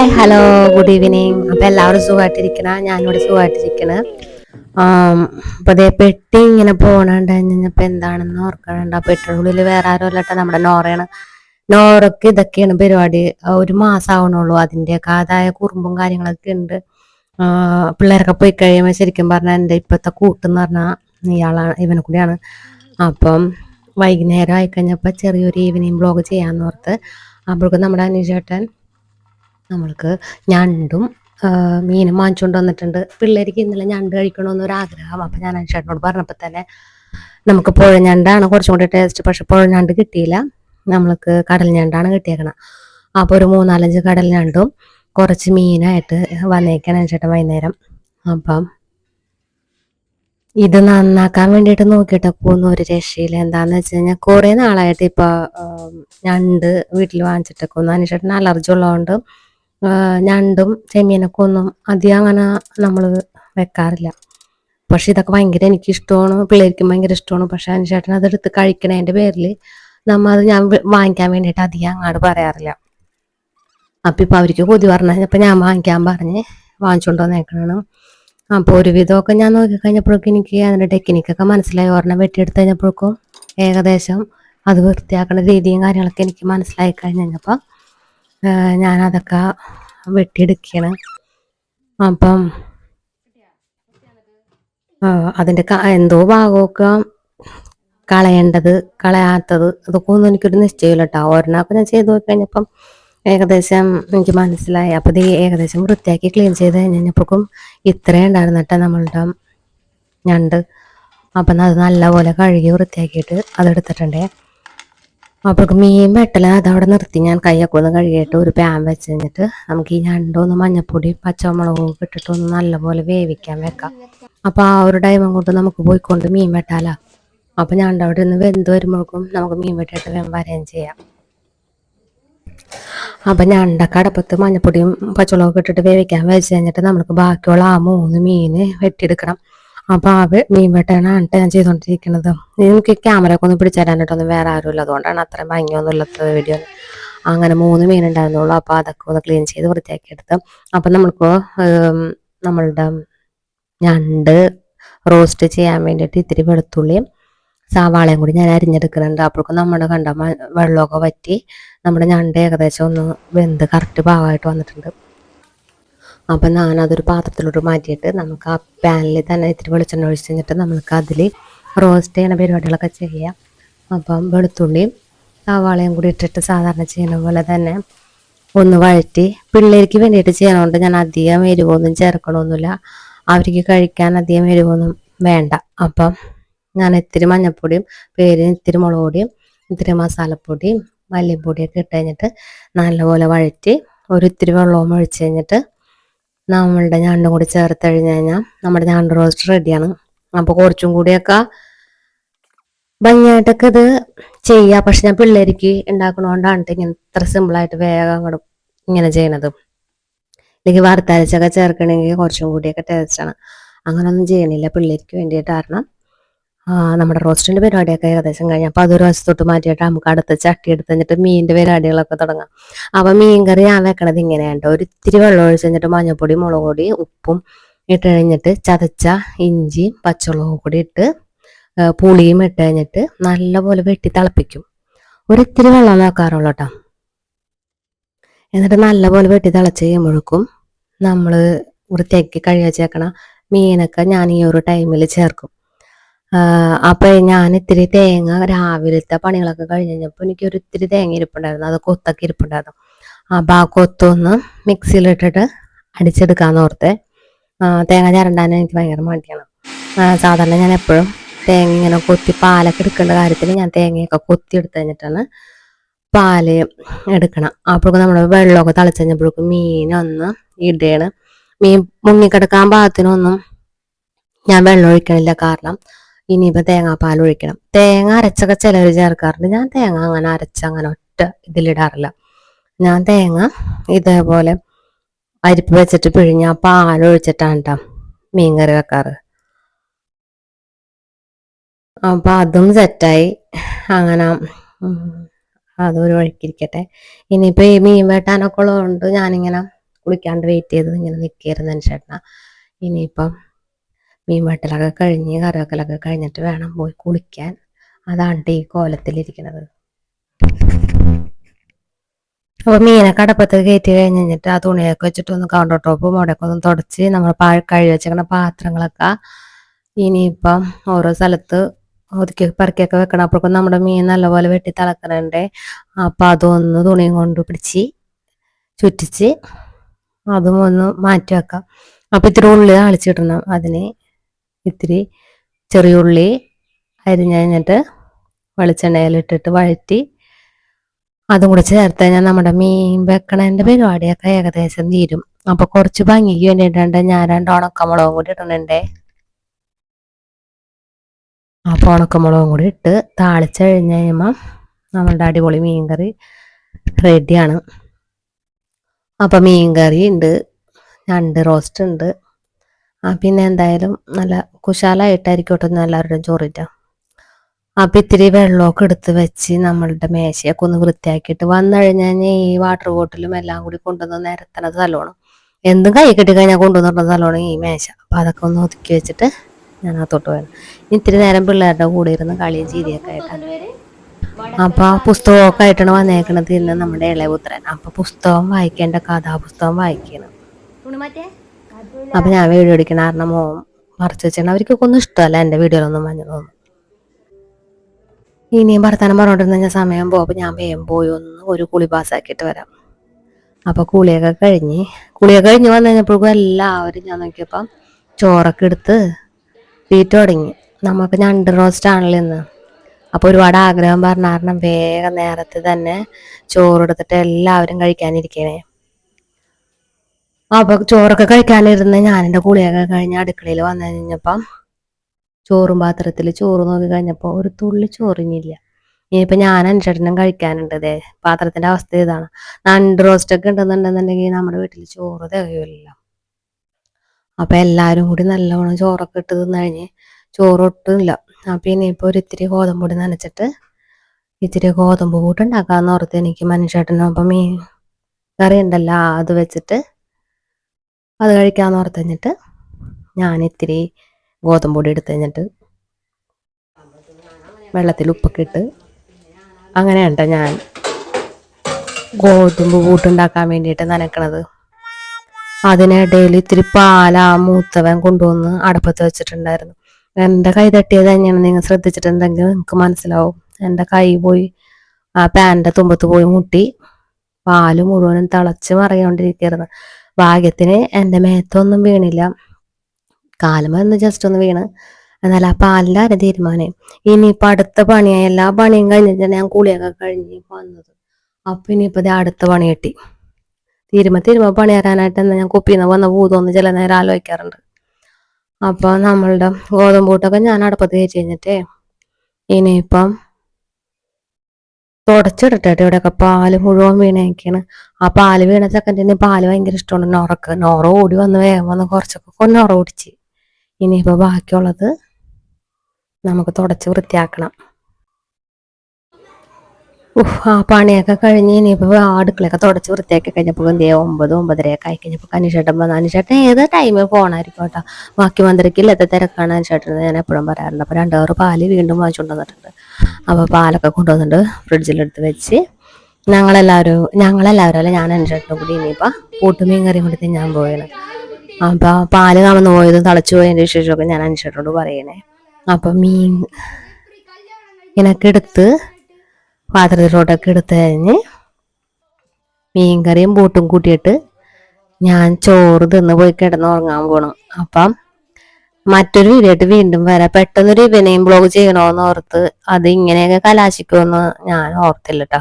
Hi hello good evening. അപ്പം എല്ലാവരും സുഖമായിട്ടിരിക്കണ? ഞാനിവിടെ സുഖമായിട്ടിരിക്കണ. അപ്പോൾ അതേ പെട്ടി ഇങ്ങനെ പോകണുണ്ട് കഴിഞ്ഞപ്പോൾ എന്താണെന്ന് ഓർക്കണുണ്ട്. ആ ഉള്ളിൽ വേറെ ആരും അല്ലട്ടെ നമ്മുടെ നോറയാണ്. നോറക്ക് ഇതൊക്കെയാണ് പരിപാടി. ഒരു മാസം ആവണുള്ളൂ. അതിന്റെയൊക്കെ അതായ കുറുമ്പും കാര്യങ്ങളൊക്കെ ഉണ്ട്. പിള്ളേരൊക്കെ പോയി കഴിയുമ്പോൾ ശരിക്കും പറഞ്ഞാൽ എന്റെ ഇപ്പോഴത്തെ കൂട്ടെന്ന് പറഞ്ഞാൽ ഇയാളാണ് ഇവനെ കൂടിയാണ്. അപ്പം വൈകുന്നേരം ആയിക്കഴിഞ്ഞപ്പോൾ ചെറിയൊരു ഈവനിങ് ബ്ലോഗ് ചെയ്യാമെന്ന് ഓർത്ത്. അപ്പോഴേക്കും നമ്മുടെ അനീഷേട്ടൻ നമ്മൾക്ക് ഞണ്ടും മീനും വാങ്ങിച്ചുകൊണ്ട് വന്നിട്ടുണ്ട്. പിള്ളേർക്ക് ഇന്നലെ ഞണ്ട് കഴിക്കണമെന്നൊരു ആഗ്രഹം. അപ്പം ഞാൻ ചേട്ടനോട് പറഞ്ഞപ്പോൾ തന്നെ നമുക്ക് പുഴ ഞണ്ടാണ് കുറച്ചും കൂടി ടേസ്റ്റ് പക്ഷെ പുഴ ഞണ്ട് കിട്ടിയില്ല. നമ്മൾക്ക് കടൽ ഞണ്ടാണ് കിട്ടിയേക്കണം. അപ്പോൾ ഒരു മൂന്നാലഞ്ച് കടൽ ഞണ്ടും കുറച്ച് മീനായിട്ട് വന്നേക്കണം ചേട്ടൻ വൈകുന്നേരം. അപ്പം ഇത് നന്നാക്കാൻ വേണ്ടിയിട്ട് നോക്കിയിട്ട് പോകുന്ന ഒരു രക്ഷയില്ല. എന്താന്ന് വെച്ച് കഴിഞ്ഞാൽ കുറേ നാളായിട്ട് ഇപ്പോൾ ഞണ്ട് വീട്ടിൽ വാങ്ങിച്ചിട്ടൊക്കെ ഒന്ന് അനുഷേട്ടന് അലർജി ഉള്ളതുകൊണ്ട് ഞണ്ടും ചെമ്മീനൊക്കെ ഒന്നും അധികം അങ്ങനെ നമ്മൾ വെക്കാറില്ല. പക്ഷെ ഇതൊക്കെ ഭയങ്കര എനിക്ക് ഇഷ്ടമാണ് പിള്ളേർക്കും ഭയങ്കര ഇഷ്ടമാണ്. പക്ഷെ അനുചേട്ടൻ അതെടുത്ത് കഴിക്കണതിന്റെ പേരിൽ നമ്മൾ അത് ഞാൻ വാങ്ങിക്കാൻ വേണ്ടിയിട്ട് അധികം അങ്ങോട്ട് പറയാറില്ല. അപ്പം ഇപ്പം അവർക്ക് കൊതി പറഞ്ഞപ്പോൾ ഞാൻ വാങ്ങിക്കാൻ പറഞ്ഞ് വാങ്ങിച്ചുകൊണ്ട് വന്നേക്കണം അപ്പോൾ ഒരുവിധമൊക്കെ ഞാൻ നോക്കിക്കഴിഞ്ഞപ്പോഴൊക്കെ എനിക്ക് അതിന്റെ ടെക്നിക്കൊക്കെ മനസ്സിലായി. ഒരെണ്ണം വെട്ടിയെടുത്ത് കഴിഞ്ഞപ്പോഴേക്കും ഏകദേശം അത് വൃത്തിയാക്കുന്ന രീതിയും കാര്യങ്ങളൊക്കെ എനിക്ക് മനസ്സിലായി കഴിഞ്ഞപ്പോൾ ഞാനതൊക്കെ വെട്ടിയെടുക്കുകയാണ് അപ്പം അതിന്റെ എന്തോ ഭാഗമൊക്കെ കളയേണ്ടത് കളയാത്തത് അതൊക്കെ ഒന്നും എനിക്കൊരു നിശ്ചയമില്ല കേട്ടോ ഒരെണ്ണമൊക്കെ ഞാൻ ചെയ്ത് നോക്കി കഴിഞ്ഞപ്പം ഏകദേശം എനിക്ക് മനസ്സിലായി. അപ്പോൾ ഇത് ഏകദേശം വൃത്തിയാക്കി ക്ലീൻ ചെയ്ത് കഴിഞ്ഞപ്പോഴേക്കും ഇത്രയും ഉണ്ടായിരുന്നു കേട്ടോ നമ്മളുടെ ഞണ്ട്. അപ്പം അത് നല്ലപോലെ കഴുകി വൃത്തിയാക്കിയിട്ട് അതെടുത്തിട്ടുണ്ടേ. അപ്പോൾ മീൻ വെട്ടല അതവിടെ നിർത്തി. ഞാൻ കൈയൊക്കെ ഒന്ന് കഴുകിയിട്ട് ഒരു പാൻ വെച്ച് കഴിഞ്ഞിട്ട് നമുക്ക് ഈ ഞണ്ടൊന്ന് മഞ്ഞപ്പൊടിയും പച്ചമുളകും ഇട്ടിട്ട് ഒന്ന് നല്ലപോലെ വേവിക്കാൻ വെക്കാം. അപ്പോൾ ആ ഒരു ടൈമും കൊണ്ട് നമുക്ക് പോയിക്കൊണ്ട് മീൻ വെട്ടാലോ. അപ്പോൾ ഞണ്ട് അവിടെ നിന്ന് വെന്ത് വരുമ്പോഴേക്കും നമുക്ക് മീൻ വെട്ടിയിട്ട് വരെയും ചെയ്യാം. അപ്പം ഞണ്ടൊക്കെ അടപ്പത്ത് മഞ്ഞപ്പൊടിയും പച്ചമുളകൊക്കെ ഇട്ടിട്ട് വേവിക്കാൻ വെച്ച് കഴിഞ്ഞിട്ട് നമുക്ക് ബാക്കിയുള്ള ആ മൂന്ന് മീൻ വെട്ടിയെടുക്കണം. അപ്പോൾ ആ മീൻ വെട്ടാനാണ് ഞാൻ ചെയ്തുകൊണ്ടിരിക്കുന്നത് എനിക്ക് ക്യാമറ ഒക്കെ ഒന്ന് പിടിച്ചു വേറെ ആരുമില്ല. അതുകൊണ്ടാണ് അത്രയും ഭംഗിയൊന്നും ഇല്ലാത്ത വീഡിയോ അങ്ങനെ മൂന്ന് മീൻ ഉണ്ടായിരുന്നുള്ളൂ. അപ്പോൾ അതൊക്കെ ഒന്ന് ക്ലീൻ ചെയ്ത് വൃത്തിയാക്കി എടുത്ത്. അപ്പം നമ്മൾക്ക് നമ്മളുടെ ഞണ്ട് റോസ്റ്റ് ചെയ്യാൻ വേണ്ടിയിട്ട് ഇത്തിരി വെളുത്തുള്ളിയും സവാളയും കൂടി ഞാൻ അരിഞ്ഞെടുക്കുന്നുണ്ട്. അപ്പോഴേക്കും നമ്മുടെ കണ്ട വെള്ളമൊക്കെ വറ്റി നമ്മുടെ ഞണ്ട് ഏകദേശം ഒന്ന് വെന്ത് കറക്റ്റ് ഭാഗമായിട്ട് വന്നിട്ടുണ്ട്. അപ്പം ഞാനതൊരു പാത്രത്തിലോട്ട് മാറ്റിയിട്ട് നമുക്ക് ആ പാനിൽ തന്നെ ഇത്തിരി വെളിച്ചെണ്ണ ഒഴിച്ച് കഴിഞ്ഞിട്ട് നമുക്ക് അതിൽ റോസ്റ്റ് ചെയ്യണ പരിപാടികളൊക്കെ ചെയ്യാം. അപ്പം വെളുത്തുള്ളിയും സവാളയും കൂടി ഇട്ടിട്ട് സാധാരണ ചെയ്യുന്ന പോലെ തന്നെ ഒന്ന് വഴറ്റി പിള്ളേർക്ക് വേണ്ടിയിട്ട് ചെയ്യണോണ്ട് ഞാൻ അധികം എരിവൊന്നും ചേർക്കണമൊന്നുമില്ല അവർക്ക് കഴിക്കാൻ അധികം എരിവൊന്നും വേണ്ട. അപ്പം ഞാൻ ഇത്തിരി മഞ്ഞൾപ്പൊടിയും പേരിന് ഇത്തിരി മുളക് പൊടിയും ഇത്തിരി മസാലപ്പൊടിയും മല്ലിപ്പൊടിയൊക്കെ ഇട്ട് കഴിഞ്ഞിട്ട് നല്ലപോലെ വഴറ്റി ഒരു ഇത്തിരി വെള്ളവും ഒഴിച്ച് കഴിഞ്ഞിട്ട് നമ്മളുടെ ഞണ്ടും കൂടി ചേർത്ത് കഴിഞ്ഞ് കഴിഞ്ഞാൽ നമ്മുടെ ഞണ്ട് റോസ്റ്റ് റെഡിയാണ് അപ്പോൾ കുറച്ചും കൂടിയൊക്കെ ഭംഗിയായിട്ടൊക്കെ ഇത് ചെയ്യുക പക്ഷെ ഞാൻ പിള്ളേർക്ക് ഉണ്ടാക്കണോണ്ടാണ് ഇങ്ങനെ ഇത്ര സിമ്പിളായിട്ട് വേഗം അങ്ങോട്ട് ഇങ്ങനെ ചെയ്യണത്. എനിക്ക് വറുത്തരച്ചൊക്കെ ചേർക്കണമെങ്കിൽ കുറച്ചും കൂടിയൊക്കെ ടേസ്റ്റാണ് അങ്ങനൊന്നും ചെയ്യണില്ല പിള്ളേർക്ക് വേണ്ടിയിട്ടായിരുന്നു നമ്മുടെ റോസ്റ്റിന്റെ പരിപാടിയൊക്കെ ഏകദേശം കഴിഞ്ഞു. അപ്പോൾ അതൊരു വശത്തോട്ട് മാറ്റിയിട്ട് നമുക്ക് അടുത്ത ചട്ടി എടുത്ത് കഴിഞ്ഞിട്ട് മീനിന്റെ പരിപാടികളൊക്കെ തുടങ്ങാം. അപ്പോൾ മീൻ കറി ഞാൻ വെക്കണത് ഇങ്ങനെയാണ് ഒരു ഇത്തിരി വെള്ളം ഒഴിച്ച് കഴിഞ്ഞിട്ട് മഞ്ഞൾപ്പൊടി മുളക് പൊടി ഉപ്പും ഇട്ട് കഴിഞ്ഞിട്ട് ചതച്ച ഇഞ്ചിയും പച്ചമുളകും കൂടി ഇട്ട് പുളിയും ഇട്ട് കഴിഞ്ഞിട്ട് നല്ലപോലെ വെട്ടി തിളപ്പിക്കും. ഒരു ഇത്തിരി വെള്ളം നോക്കാറുള്ളൂ കേട്ടോ എന്നിട്ട് നല്ലപോലെ വെട്ടി തിളച്ച് കഴിയുമ്പോഴേക്കും നമ്മൾ വൃത്തിയാക്കി കഴിവച്ചേക്കണ മീനൊക്കെ ഞാൻ ഈ ഒരു ടൈമിൽ ചേർക്കും. അപ്പൊ ഞാൻ ഇത്തിരി തേങ്ങ രാവിലത്തെ പണികളൊക്കെ കഴിഞ്ഞ് കഴിഞ്ഞപ്പോൾ എനിക്ക് ഒരു ഇത്തിരി തേങ്ങ ഇരിപ്പുണ്ടായിരുന്നു. അത് കൊത്തൊക്കെ ഇരിപ്പുണ്ടായിരുന്നു. അപ്പൊ ആ കൊത്തൊന്ന് മിക്സിയിലിട്ടിട്ട് അടിച്ചെടുക്കാന്ന് ഓർത്ത്. തേങ്ങ ചരണ്ടാൻ എനിക്ക് ഭയങ്കര മടിയാണ്. സാധാരണ ഞാൻ എപ്പോഴും തേങ്ങ ഇങ്ങനെ കൊത്തി പാലൊക്കെ എടുക്കേണ്ട കാര്യത്തിൽ ഞാൻ തേങ്ങയൊക്കെ കൊത്തി എടുത്തു കഴിഞ്ഞിട്ടാണ് പാൽ എടുക്കണം. അപ്പോഴേക്കും നമ്മൾ വെള്ളമൊക്കെ തിളച്ച് കഴിഞ്ഞപ്പോഴേക്കും മീനൊന്ന് ഇടയാണ് മീൻ മുങ്ങിക്കിടക്കാൻ പാകത്തിനൊന്നും ഞാൻ വെള്ളം ഒഴിക്കണില്ല കാരണം ഇനിയിപ്പോൾ തേങ്ങാപ്പാൽ ഒഴിക്കണം. തേങ്ങ അരച്ചൊക്കെ ചിലർ ചേർക്കാറുണ്ട്. ഞാൻ തേങ്ങ അങ്ങനെ അരച്ച അങ്ങനെ ഒറ്റ ഇതിലിടാറില്ല. ഞാൻ തേങ്ങ ഇതേപോലെ അരിപ്പ് വെച്ചിട്ട് പിഴിഞ്ഞ പാൽ ഒഴിച്ചിട്ടാണ് കേട്ടോ മീൻകറി വെക്കാറ്. അപ്പം അതും സെറ്റായി. അങ്ങനെ അതൊരു വഴിക്കിരിക്കട്ടെ. ഇനിയിപ്പോൾ ഈ മീൻ വെട്ടാനൊക്കെ ഉള്ളതുകൊണ്ട് ഞാനിങ്ങനെ കുളിക്കാണ്ട് വെയിറ്റ് ചെയ്ത് ഇങ്ങനെ നിൽക്കായിരുന്നു അനുശേട്ടന ഇനിയിപ്പം മീൻ വെട്ടലൊക്കെ കഴിഞ്ഞ് കറിവെക്കലൊക്കെ കഴിഞ്ഞിട്ട് വേണം പോയി കുളിക്കാൻ. അതാണ് ഈ കോലത്തിലിരിക്കുന്നത് അപ്പൊ മീനൊക്കെ അടപ്പത്ത് കയറ്റി കഴിഞ്ഞ് കഴിഞ്ഞിട്ട് ആ തുണിയൊക്കെ വെച്ചിട്ട് ഒന്ന് കൗണ്ടർ ടോപ്പും അവിടെയൊക്കെ ഒന്ന് തുടച്ച് നമ്മൾ കഴുകി വെച്ചിരിക്കുന്ന പാത്രങ്ങളൊക്കെ ഇനിയിപ്പം ഓരോ സ്ഥലത്ത് ഒതുക്കി പറക്കിയൊക്കെ വെക്കണം. അപ്പോഴേക്കും നമ്മുടെ മീൻ നല്ലപോലെ വെട്ടി തിളക്കണുണ്ട്. അപ്പം അതൊന്ന് തുണിയും കൊണ്ട് പിടിച്ച് ചുറ്റിച്ച് അതും ഒന്ന് മാറ്റി വെക്കാം. അപ്പം ഇത്തിരി ഉള്ളി അളിച്ചിടണം അതിന്. ഇത്തിരി ചെറിയ ഉള്ളി അരിഞ്ഞ് കഴിഞ്ഞിട്ട് വെളിച്ചെണ്ണയിലിട്ടിട്ട് വഴറ്റി. അതും കൂടെ ചേർത്ത് കഴിഞ്ഞാൽ നമ്മുടെ മീൻ വെക്കണതിന്റെ പരിപാടിയൊക്കെ ഏകദേശം തീരും. അപ്പോൾ കുറച്ച് ഭംഗിക്ക് വേണ്ടിയിട്ടുണ്ട്. ഞാൻ രണ്ട് ഉണക്കമുളകും കൂടി ഇടുന്നുണ്ടേ. അപ്പോൾ ഉണക്കമുളകും കൂടി ഇട്ട് താളിച്ച് കഴിഞ്ഞ് കഴിയുമ്പോൾ നമ്മളുടെ അടിപൊളി മീൻ കറി റെഡിയാണ് അപ്പം മീൻ കറി ഉണ്ട്. ഞണ്ട് റോസ്റ്റ് ഉണ്ട്. പിന്നെ എന്തായാലും നല്ല കുശാലായിട്ടായിരിക്കും കേട്ടോ എല്ലാവരുടെയും ചോറിറ്റാം അപ്പം ഇത്തിരി വെള്ളമൊക്കെ എടുത്ത് വെച്ച് നമ്മളുടെ മേശയൊക്കെ ഒന്ന് വൃത്തിയാക്കിയിട്ട് വന്നു കഴിഞ്ഞാൽ ഈ വാട്ടർ ബോട്ടിലും എല്ലാം കൂടി കൊണ്ടുവന്ന് നിരത്തണത് സ്ഥലമാണ്. എന്തും കൈ കെട്ടി കഴിഞ്ഞാൽ കൊണ്ടുവന്നിട്ടുള്ള സ്ഥലമാണ് ഈ മേശ. അപ്പം അതൊക്കെ ഒന്ന് ഒതുക്കി വെച്ചിട്ട് ഞാൻ അകത്തോട്ട് വേണം ഇത്തിരി നേരം പിള്ളേരുടെ കൂടെ ഇരുന്ന് കളിയും ചീരിയൊക്കെ ആയിട്ടാണ്. അപ്പൊ പുസ്തകമൊക്കെ ആയിട്ടാണ് വന്നേക്കണത് ഇന്ന് നമ്മുടെ ഇളയപുത്രൻ അപ്പൊ പുസ്തകം വായിക്കേണ്ട കഥാപുസ്തകം വായിക്കണം. അപ്പൊ ഞാൻ വീഡിയോ എടുക്കണ കാരണം മോൻ മറച്ചു വെച്ചാൽ അവർക്കൊക്കെ ഒന്നും ഇഷ്ടമല്ല എന്റെ വീഡിയോയിലൊന്നും മഞ്ഞ തോന്നും. ഇനിയും ഭർത്താനം പറഞ്ഞോണ്ടിരുന്ന ഞാൻ സമയം പോകുമ്പോൾ ഞാൻ വേഗം പോയി ഒന്ന് ഒരു കുളി പാസ്സാക്കിയിട്ട് വരാം. അപ്പോൾ കുളിയൊക്കെ കഴിഞ്ഞ് കുളിയൊക്കെ കഴിഞ്ഞ് വന്നു കഴിഞ്ഞപ്പോഴേക്കും എല്ലാവരും ഞാൻ നോക്കിയപ്പം ചോറൊക്കെ എടുത്ത് തീറ്റ തുടങ്ങി. നമുക്ക് ഞണ്ട് റോസ്റ്റ് ആണല്ലോ ഇന്ന്. അപ്പോൾ ഒരുപാട് ആഗ്രഹം പറഞ്ഞ കാരണം വേഗം നേരത്തെ തന്നെ ചോറെടുത്തിട്ട് എല്ലാവരും കഴിക്കാനിരിക്കണേ. അപ്പൊ ചോറൊക്കെ കഴിക്കാനിരുന്ന് ഞാൻ എന്റെ കുളിയൊക്കെ കഴിഞ്ഞ അടുക്കളയിൽ വന്നു കഴിഞ്ഞപ്പം ചോറും പാത്രത്തിൽ ചോറ് നോക്കി കഴിഞ്ഞപ്പോൾ ഒരു തുള്ളി ചോറിഞ്ഞില്ല ഇനിയിപ്പോൾ ഞാൻ അനുസരണം കഴിക്കാനുണ്ട് അതെ പാത്രത്തിന്റെ അവസ്ഥ ഇതാണ്. നണ്ട് റോസ്റ്റ് ഒക്കെ ഉണ്ടെന്നുണ്ടെന്നുണ്ടെങ്കിൽ നമ്മുടെ വീട്ടിൽ ചോറ് തികയില്ല അപ്പൊ എല്ലാവരും കൂടി നല്ലവണ്ണം ചോറൊക്കെ ഇട്ട് തിന്നു കഴിഞ്ഞ് ചോറൊട്ടുമില്ല. അപ്പൊ ഇനിയിപ്പോൾ ഒരു ഇത്തിരി ഗോതമ്പ് പൊടി നനച്ചിട്ട് ഇത്തിരി ഗോതമ്പ് കൂട്ടുണ്ടാക്കാമെന്ന് ഓർത്ത് എനിക്ക് മനുഷ്യട്ടനൊപ്പം മീൻ കറി ഉണ്ടല്ലോ അത് വെച്ചിട്ട് അത് കഴിക്കാന്ന് ഓർത്ത് കഴിഞ്ഞിട്ട് ഞാൻ ഇത്തിരി ഗോതമ്പ് പൊടി എടുത്ത് കഴിഞ്ഞിട്ട് വെള്ളത്തിൽ ഉപ്പൊക്കെ ഇട്ട് ഞാൻ ഗോതമ്പ് കൂട്ടുണ്ടാക്കാൻ വേണ്ടിയിട്ട് നനക്കണത്. അതിനിടയിൽ ഇത്തിരി പാല മൂത്തവൻ കൊണ്ടുവന്ന് അടുപ്പത്ത് വെച്ചിട്ടുണ്ടായിരുന്നു. എന്റെ കൈ തട്ടിയത് തന്നെയാണ് നിങ്ങൾ ശ്രദ്ധിച്ചിട്ടുണ്ടെങ്കിൽ നിങ്ങൾക്ക് മനസ്സിലാവും. എന്റെ കൈ പോയി ആ പാന്റെ തുമ്പത്ത് പോയി മുട്ടി പാൽ മുഴുവനും തിളച്ച് മറിയോണ്ടിരിക്കരുത് ഭാഗ്യത്തിന് എന്റെ മേത്തൊന്നും വീണില്ല. കാലുമെന്ന് ജസ്റ്റ് ഒന്ന് വീണ്. എന്നാൽ ആ പാലിന്റെ തീരുമാനം? ഇനിയിപ്പോൾ അടുത്ത പണിയായി. എല്ലാ പണിയും കഴിഞ്ഞിട്ടാണ് ഞാൻ കുളിയൊക്കെ കഴിഞ്ഞ് വന്നത്. അപ്പൊ ഇനിയിപ്പോൾ ഇത് അടുത്ത പണി കിട്ടി. തീരുമ തീരുമ പണി തരാനായിട്ട് എന്നാ ഞാൻ കുപ്പിന്ന് വന്ന ഭൂതമൊന്ന് ചില നേരം ആലോചിക്കാറുണ്ട്. അപ്പോൾ നമ്മളുടെ ഗോതമ്പൂട്ടൊക്കെ ഞാൻ അടുപ്പത്ത് കയറ്റി കഴിഞ്ഞിട്ടേ ഇനിയിപ്പം തുടച്ചിടട്ടെ ഇവിടെയൊക്കെ പാൽ മുഴുവൻ വീണേക്കാണ്. ആ പാൽ വീണ സെക്കൻഡിന് പാൽ ഭയങ്കര ഇഷ്ടമാണ് നോറക്ക്. നോറ ഓടി വന്ന് വേഗം വന്ന് കുറച്ചൊക്കെ നോറ ഓടിച്ച് ഇനിയിപ്പോൾ ബാക്കിയുള്ളത് നമുക്ക് തുടച്ച് വൃത്തിയാക്കണം. ആ പണിയൊക്കെ കഴിഞ്ഞ് ഇനിയിപ്പോൾ അടുക്കളയൊക്കെ തുടച്ച് വൃത്തിയാക്കി കഴിഞ്ഞപ്പോൾ ചെയ്യാം? ഒമ്പത് ഒമ്പതരയൊക്കെ ആയി കഴിഞ്ഞപ്പോൾ കനിഷേട്ടൻ വന്ന അനുഷേട്ടൻ ഏത് ടൈമിൽ പോകണമായിരിക്കും കേട്ടോ? ബാക്കി മന്ത്രിക്കില്ലാത്ത തിരക്കാണ് അനുഷേട്ടൻ ഞാൻ എപ്പോഴും പറയാറുണ്ട്. അപ്പോൾ രണ്ടാറ് പാൽ വീണ്ടും വാങ്ങിച്ചുകൊണ്ട് വന്നിട്ടുണ്ട്. അപ്പോൾ പാലൊക്കെ കൊണ്ടുവന്നിട്ട് ഫ്രിഡ്ജിലെടുത്ത് വെച്ച് ഞങ്ങളെല്ലാവരും ഞങ്ങളെല്ലാവരും അല്ല? ഞാൻ അനുഷേട്ടനും കൂടി ഇനിയിപ്പോൾ കൂട്ടുമീൻ കറിയും കൂടി ഞാൻ പോയത് അപ്പോൾ പാൽ കമന്ന് പോയതും തളച്ചു പോയതിന്റെ വിശേഷമൊക്കെ ഞാൻ അനുഷേട്ടനോട് പറയണേ. അപ്പം മീൻ ഇങ്ങനൊക്കെ എടുത്ത് പാത്രത്തിലോട്ടൊക്കെ എടുത്ത് കഴിഞ്ഞ് മീൻ കറിയും ബൂട്ടും കൂട്ടിയിട്ട് ഞാൻ ചോറ് തിന്ന് പോയി കിടന്ന് ഉറങ്ങാൻ പോകണം അപ്പം മറ്റൊരു വീഡിയോ വീണ്ടും വരാം. പെട്ടെന്നൊരു ഇവനെയും ബ്ലോഗ് ചെയ്യണോന്ന് ഓർത്ത് അത് ഇങ്ങനെയൊക്കെ കലാശിക്കുമെന്ന് ഞാൻ ഓർത്തില്ല കേട്ടോ